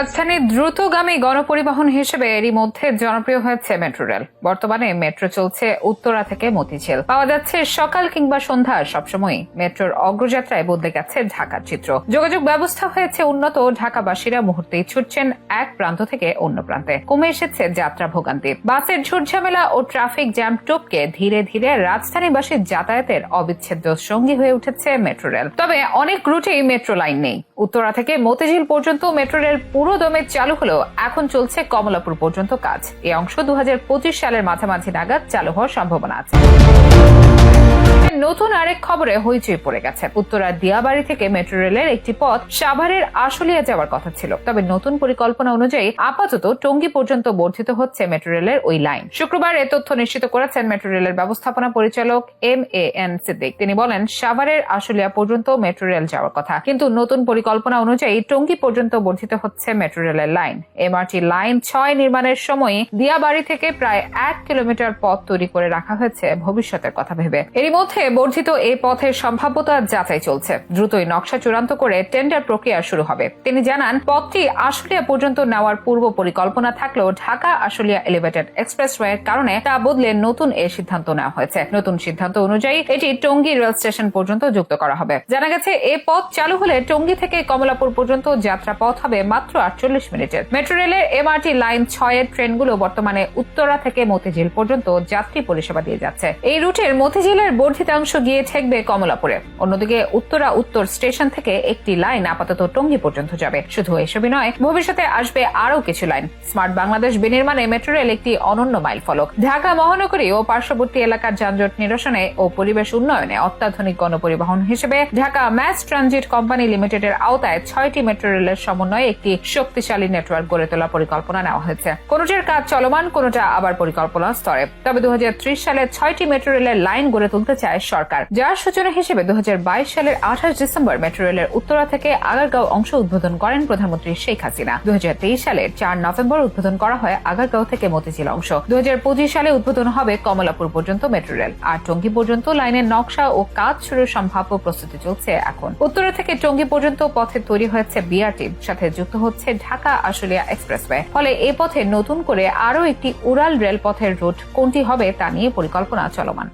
রাজধানীর দ্রুতগামী গণপরিবহন হিসেবে এরই মধ্যে জনপ্রিয় হয়েছে মেট্রো রেল। বর্তমানে মেট্রো চলছে উত্তরা থেকে মতিঝিল। পাওয়া যাচ্ছে সকাল কিংবা সন্ধ্যা সবসময় মেট্রোর অগ্রযাত্রায় বদলে গেছে ঢাকার চিত্র। যোগাযোগ ব্যবস্থা হয়েছে উন্নত, ঢাকাবাসীরা মুহূর্তেই ছুটছেন এক প্রান্ত থেকে অন্য প্রান্তে। কমে এসেছে যাত্রা ভোগান্তি। বাসের ঝুটঝামেলা ও ট্রাফিক জ্যাম টপকে ধীরে ধীরে রাজধানীবাসীর যাতায়াতের অবিচ্ছেদ্য সঙ্গী হয়ে উঠেছে মেট্রো রেল। তবে অনেক রুটেই মেট্রো লাইন নেই। উত্তরা থেকে মতিঝিল পর্যন্ত মেট্রো রেল পুরো দমে চালু হলেও এখন চলছে কমলাপুর পর্যন্ত কাজ। এই অংশ দু হাজার পঁচিশ সালের মাঝামাঝি নাগাদ চালু হওয়ার সম্ভাবনা আছে। নতুন আরেক খবরে হইচই পড়ে গেছে। উত্তরার দিয়াবাড়ি থেকে মেট্রো রেলের একটি পথ সাভারের আশুলিয়া যাওয়ার কথা ছিল। তবে নতুন পরিকল্পনা অনুযায়ী আপাতত টঙ্গী পর্যন্ত বর্ধিত হচ্ছে মেট্রো রেলের ওই লাইন। শুক্রবার এ তথ্য নিশ্চিত করেছেন মেট্রো রেলের ব্যবস্থাপনা পরিচালক এম এ এন সিদ্দিক। তিনি বলেন, সাভারের আশুলিয়া পর্যন্ত মেট্রো রেল যাওয়ার কথা, কিন্তু নতুন পরিকল্পনা অনুযায়ী টঙ্গী পর্যন্ত বর্ধিত হচ্ছে মেট্রো রেলের লাইন। এমআরটি লাইন ছয় নির্মাণের সময় দিয়াবাড়ি থেকে প্রায় এক কিলোমিটার পথ তৈরি করে রাখা হয়েছে ভবিষ্যতের কথা ভেবে। এরই মধ্যে বর্ধিত এই পথের সম্ভাব্যতা যাচাই চলছে। দ্রুতই নকশা চূড়ান্ত করে টেন্ডার প্রক্রিয়া শুরু হবে। তিনি জানান, পথটি আশুলিয়া পর্যন্ত নেওয়ার পূর্ব পরিকল্পনা থাকলেও ঢাকা আশুলিয়া এলিভেটেড এক্সপ্রেসওয়ের কারণে তা বদলে নতুন এ সিদ্ধান্ত নেওয়া হয়েছে। নতুন সিদ্ধান্ত অনুযায়ী এটি টঙ্গী রেল স্টেশন পর্যন্ত যুক্ত করা হবে। জানা গেছে, এ পথ চালু হলে টঙ্গী থেকে কমলাপুর পর্যন্ত যাত্রা পথ হবে মাত্র আটচল্লিশ মিনিটের। মেট্রো রেলের এমআরটি লাইন ছয়ের ট্রেনগুলো বর্তমানে উত্তরা থেকে মতিঝিল পর্যন্ত যাত্রী পরিষেবা দিয়ে যাচ্ছে। এই রুটের মতিঝিলের বর্ধিতাংশ গিয়ে ঠেকবে কমলাপুরে। অন্যদিকে উত্তরা উত্তর স্টেশন থেকে একটি লাইন আপাতত টঙ্গী পর্যন্ত যাবে। শুধু এসবই নয়, ভবিষ্যতে আসবে আরও কিছু লাইন। স্মার্ট বাংলাদেশ বিনির্মাণে মেট্রো রেল একটি অনন্য মাইল ফলক। ঢাকা, মহানগরী ও পার্শ্ববর্তী এলাকার যানজট নিরসনে ও পরিবেশ উন্নয়নে অত্যাধুনিক গণপরিবহন হিসেবে ঢাকা ম্যাস ট্রানজিট কোম্পানি লিমিটেডের আওতায় ছয়টি মেট্রো রেলের সমন্বয়ে একটি শক্তিশালী নেটওয়ার্ক গড়ে তোলার পরিকল্পনা নেওয়া হয়েছে। কোনোটির কাজ চলমান, কোনোটা আবার পরিকল্পনা স্তরে। তবে দু হাজার ত্রিশ সালে ছয়টি মেট্রো রেলের লাইন গড়ে তুলতে চায় সরকার, যার সূচনা হিসেবে দু হাজার বাইশ সালের আঠাশ ডিসেম্বর মেট্রো রেলের উত্তরা থেকে আগারগাঁও অংশ উদ্বোধন করেন প্রধানমন্ত্রী শেখ হাসিনা। দু হাজার তেইশ সালের চার নভেম্বর উদ্বোধন করা হয় আগারগাঁও থেকে মতিঝিল অংশ। দু হাজার পঁচিশ সালে উদ্বোধন হবে কমলাপুর পর্যন্ত মেট্রো রেল। আর টঙ্গী পর্যন্ত লাইনের নকশা ও কাজ শুরুর সম্ভাব্য প্রস্তুতি চলছে এখন। উত্তরা থেকে টঙ্গী পর্যন্ত পথে তৈরি হয়েছে বিআরটি, সাথে যুক্ত হচ্ছে ঢাকা আশুলিয়া এক্সপ্রেসওয়ে। ফলে এ পথে নতুন করে আরও একটি উড়াল রেলপথের রুট কোনটি হবে তা নিয়ে পরিকল্পনা চলমান।